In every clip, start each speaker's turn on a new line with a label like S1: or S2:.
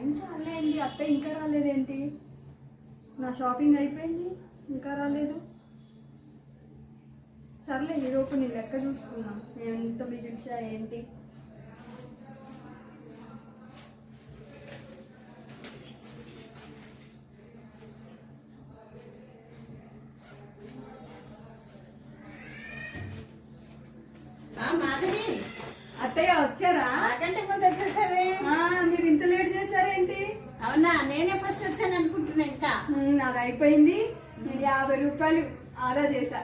S1: Time చాలా అత్త ఇంకా రాలేదేంటి? నా షాపింగ్ అయిపోయింది ఇంకా రాలేదు. సర్లే ఈరోజు నేను లెక్క చూసుకున్నా నేను ఎంత మిగిల్చా ఏంటి?
S2: ఆ, మాధవి?
S1: అత్తయ్య వచ్చారా?
S2: నాకంటే ముందు వచ్చేసావే
S1: ఆ, మీరు ఇంత లేట్ చేశారేంటి?
S2: అవునా నేనే ఫస్ట్ వచ్చాను అనుకుంటున్నా ఇంకా.
S1: నాది అయిపోయింది. నేను యాభై రూపాయలు ఆదా చేశా.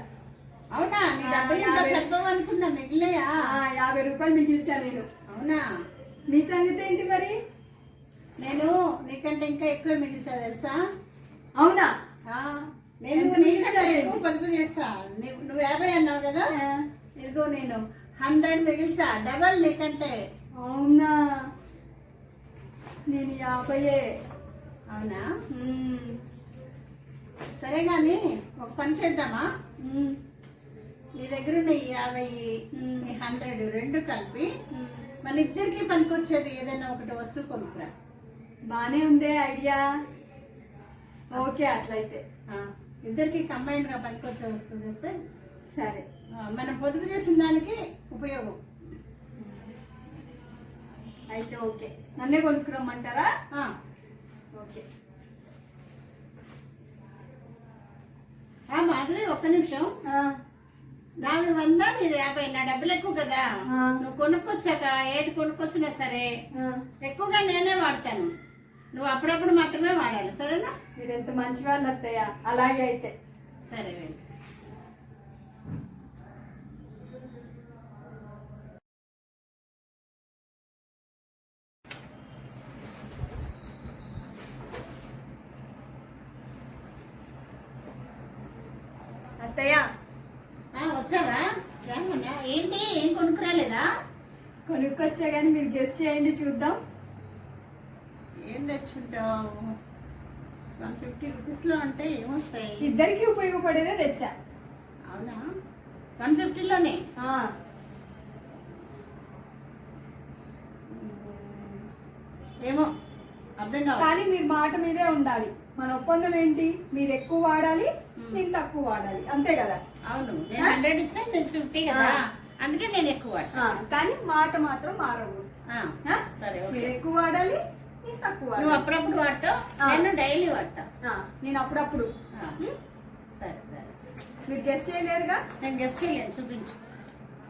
S2: అవునా నీ
S1: ఆ,
S2: డబ్బులు ఇంకా
S1: యాభై.
S2: సరిపోవు అనుకున్నా మిగిలినయా?
S1: యాభై రూపాయలు మిగిల్చా నేను.
S2: అవునా?
S1: మీ సంగతి ఏంటి మరి?
S2: నేను నీకంటే ఇంకా ఎక్కువ మిగిల్చా తెలుసా?
S1: అవునా?
S2: నేను నీకంటే? ఎక్కువ పొదుపు చేస్తా. నువ్వు యాభై అన్నావు కదా? ఇదిగో నేను. హండ్రెడ్ మిగిల్చా డబల్ నీకంటే.
S1: అవునా? నేను యాభైయే.
S2: అవునా? సరే గాని ఒక పని చేద్దామా? నీ దగ్గర ఉన్న ఈ యాభై. ఈ హండ్రెడ్ రెండు కలిపి. మన ఇద్దరికి పనికొచ్చేది ఏదైనా ఒకటి వస్తువు కొనుక్కురా.
S1: బానే ఉందే ఐడియా. ఓకే అట్లయితే.
S2: ఇద్దరికి కంబైన్డ్గా పనికొచ్చే వస్తువు తెస్తే
S1: సరే.
S2: మనం పొదుపు చేసిన దానికి ఉపయోగం.
S1: అయితే ఓకే. నన్నే కొనుక్కురమ్మంటారా ఓకే.
S2: మాధవి ఒక్క నిమిషం. నావి వంద నీది యాభై నా డబ్బులు ఎక్కువ కదా. నువ్వు కొనుక్కొచ్చాక ఏది కొనుక్కొచ్చినా సరే ఎక్కువగా నేనే వాడతాను. నువ్వు అప్పుడప్పుడు మాత్రమే వాడాలి సరేనా?
S1: మీరు ఎంత మంచి వాళ్ళు అత్తయ్య? అలాగే అయితే.
S2: సరే వెళ్ళు.
S1: అత్తయ్య.
S2: వచ్చావా? రామన్నా ఏంటి? ఏం కొనుక్కురాలేదా?
S1: కొనుక్కొచ్చా కానీ మీరు గెస్ట్ చేయండి చూద్దాం.
S2: ఏం తెచ్చుంటావు? వన్ ఫిఫ్టీ రూపీస్లో అంటే ఏమొస్తాయి?
S1: ఇద్దరికి ఉపయోగపడేదే తెచ్చా.
S2: అవునా? వన్ ఫిఫ్టీలోనే ఏమో అర్థం
S1: కానీ మీరు మాట మీదే ఉండాలి. మన ఒప్పందం ఏంటి? మీరు ఎక్కువ వాడాలి నేను తక్కువ వాడాలి. అంతే కదా?
S2: అవును. నేను హండ్రెడ్ ఇచ్చాను నేను ఫిఫ్టీ కదా. అందుకే నేను ఎక్కువ
S1: కానీ మాట మాత్రం మారకూడదు
S2: ఆ? సరే
S1: మీరు ఎక్కువ వాడాలి నేను తక్కువ
S2: నువ్వు అప్పుడప్పుడు వాడతావు. నేను డైలీ వాడతా.
S1: నేను అప్పుడప్పుడు.
S2: సరే సరే.
S1: మీరు గెస్ట్ చేయలేరుగా?
S2: నేను గెస్ చేయలేను చూపించు.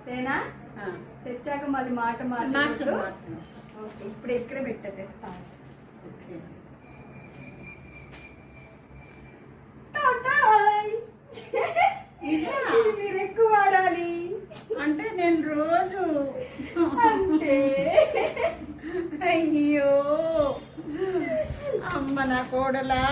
S1: తేనా. తెచ్చాక మళ్ళీ మాట
S2: మార్చు
S1: ఓకే ఇప్పుడు ఇక్కడే పెట్టే తెస్తాను
S2: ఓకే
S1: టాటాయ్.
S2: ఇదా?
S1: ఇది మీరు ఎక్కువ వాడాలి
S2: అంటే నేను రోజు.
S1: అంతే.
S2: అయ్యో. అమ్మ నా కోడలా.